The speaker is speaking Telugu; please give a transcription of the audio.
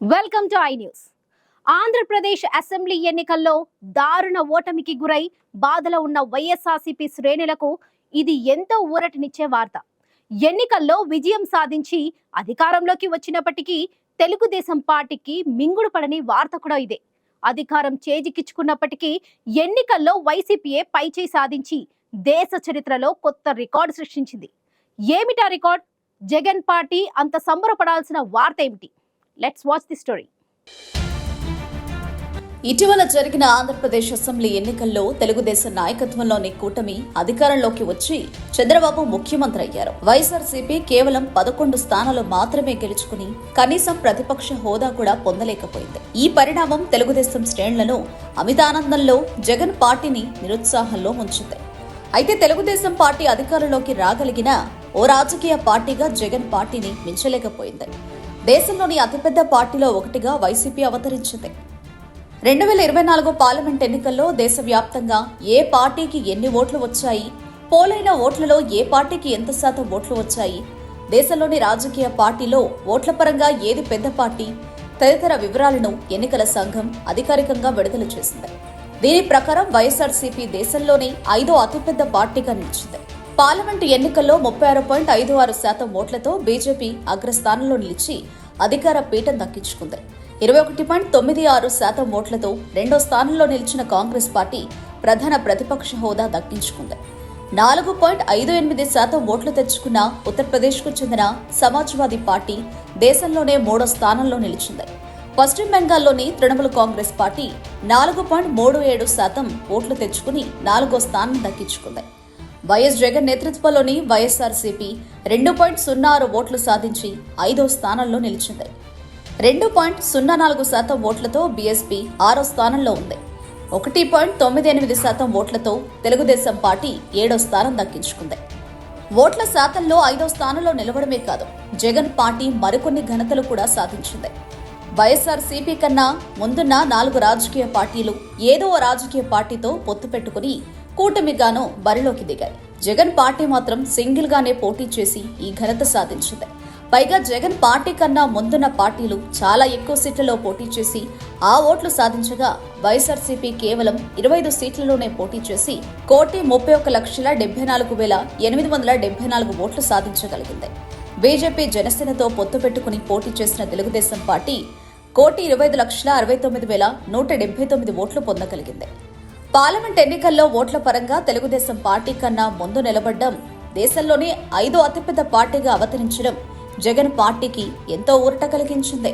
Welcome to I news. Andhra Pradesh assembly ఎన్నికల్లో దారుణ ఓటమికి గురై బాధలో ఉన్న వైఎస్ఆర్సీపీ శ్రేణులకు ఇది ఎంతో ఊరటనిచ్చే వార్త. ఎన్నికల్లో విజయం సాధించి అధికారంలోకి వచ్చినప్పటికీ తెలుగుదేశం పార్టీకి మింగుడు పడని వార్త కూడా ఇదే. అధికారం చేజికిచ్చుకున్నప్పటికీ ఎన్నికల్లో వైసీపీఏ పైచేయి సాధించి దేశ చరిత్రలో కొత్త రికార్డు సృష్టించింది. ఏమిటా రికార్డ్? జగన్ పార్టీ అంత సంబరపడాల్సిన వార్త ఏమిటి? లెట్స్ వాచ్ ది స్టోరీ ఇటీవల జరిగిన ఆంధ్రప్రదేశ్ అసెంబ్లీ ఎన్నికల్లో తెలుగుదేశం నాయకత్వంలోని కూటమి అధికారంలోకి వచ్చి చంద్రబాబు ముఖ్యమంత్రి అయ్యారు. వైఎస్ఆర్సీపీ కేవలం పదకొండు స్థానాలు మాత్రమే గెలుచుకుని కనీసం ప్రతిపక్ష హోదా కూడా పొందలేకపోయింది. ఈ పరిణామం తెలుగుదేశం శ్రేణులను అమితానందంలో జగన్ పార్టీని నిరుత్సాహంలో ఉంచింది అయితే తెలుగుదేశం పార్టీ అధికారంలోకి రాగలిగిన ఓ రాజకీయ పార్టీగా జగన్ పార్టీని మించలేకపోయింది. దేశంలోని అతిపెద్ద పార్టీలో ఒకటిగా వైసీపీ అవతరించింది. రెండు వేల ఇరవై నాలుగు పార్లమెంట్ ఎన్నికల్లో దేశవ్యాప్తంగా ఏ పార్టీకి ఎన్ని ఓట్లు వచ్చాయి పోలైన ఓట్లలో ఏ పార్టీకి ఎంత శాతం ఓట్లు వచ్చాయి దేశంలోని రాజకీయ పార్టీలో ఓట్ల పరంగా ఏది పెద్ద పార్టీ తదితర వివరాలను ఎన్నికల సంఘం అధికారికంగా విడుదల చేసింది. దీని ప్రకారం వైఎస్ఆర్సీపీ దేశంలోనే ఐదో అతిపెద్ద పార్టీగా నిలిచింది. పార్లమెంటు ఎన్నికల్లో ముప్పై ఆరు పాయింట్ ఐదు ఆరు శాతం ఓట్లతో బీజేపీ అగ్రస్థానంలో నిలిచి అధికార పీఠం దక్కించుకుంది. ఇరవై ఒకటి పాయింట్ తొమ్మిది ఆరు శాతం ఓట్లతో రెండో స్థానంలో నిలిచిన కాంగ్రెస్ పార్టీ ప్రధాన ప్రతిపక్ష హోదా దక్కించుకుంది. నాలుగు పాయింట్ ఐదు ఎనిమిది శాతం ఓట్లు తెచ్చుకున్న ఉత్తరప్రదేశ్కు చెందిన సమాజ్వాదీ పార్టీ దేశంలోనే మూడో స్థానంలో నిలిచింది. పశ్చిమ బెంగాల్లోని తృణమూల్ కాంగ్రెస్ పార్టీ నాలుగు పాయింట్ మూడు ఏడు శాతం ఓట్లు తెచ్చుకుని నాలుగో స్థానం దక్కించుకుంది. వైఎస్ జగన్ నేతృత్వంలోని వైఎస్ఆర్సీపీ రెండు పాయింట్ సున్నా ఆరు ఓట్లు సాధించి ఐదో స్థానంలో నిలిచింది. రెండు పాయింట్ సున్నా నాలుగు శాతం ఓట్లతో బీఎస్పీ ఆరో స్థానంలో ఉంది. ఒకటి పాయింట్ తొమ్మిది ఎనిమిది శాతం ఓట్లతో తెలుగుదేశం పార్టీ ఏడో స్థానం దక్కించుకుంది. ఓట్ల శాతంలో ఐదో స్థానంలో నిలవడమే కాదు జగన్ పార్టీ మరికొన్ని ఘనతలు కూడా సాధించింది. వైఎస్ఆర్ సిపి కన్నా ముందున్న నాలుగు రాజకీయ పార్టీలు ఏదో ఓ రాజకీయ పార్టీతో పొత్తు పెట్టుకుని కూటమిగాను బరిలోకి దిగాయి. జగన్ పార్టీ మాత్రం సింగిల్ గానే పోటీ చేసి ఈ ఘనత సాధించింది. పైగా జగన్ పార్టీ కన్నా ముందున్న పార్టీలు చాలా ఎక్కువ సీట్లలో పోటీ చేసి ఆ ఓట్లు సాధించగా వైఎస్ఆర్సీపీ కేవలం ఇరవై ఐదు సీట్లలోనే పోటీ చేసి కోటి ముప్పై ఒక్క లక్షల డెబ్బై నాలుగు వేల ఎనిమిది వందల డెబ్బై నాలుగు ఓట్లు సాధించగలిగింది. బీజేపీ జనసేనతో పొత్తు పెట్టుకుని పోటీ చేసిన తెలుగుదేశం పార్టీ కోటి ఇరవై ఐదు లక్షల అరవై తొమ్మిది వేల నూట డెబ్బై తొమ్మిది ఓట్లు పొందగలిగింది. పార్లమెంట్ ఎన్నికల్లో ఓట్ల పరంగా తెలుగుదేశం పార్టీ కన్నా ముందు నిలబడ్డం దేశంలోనే ఐదో అతిపెద్ద పార్టీగా అవతరించడం జగన్ పార్టీకి ఎంతో ఊరట కలిగించింది.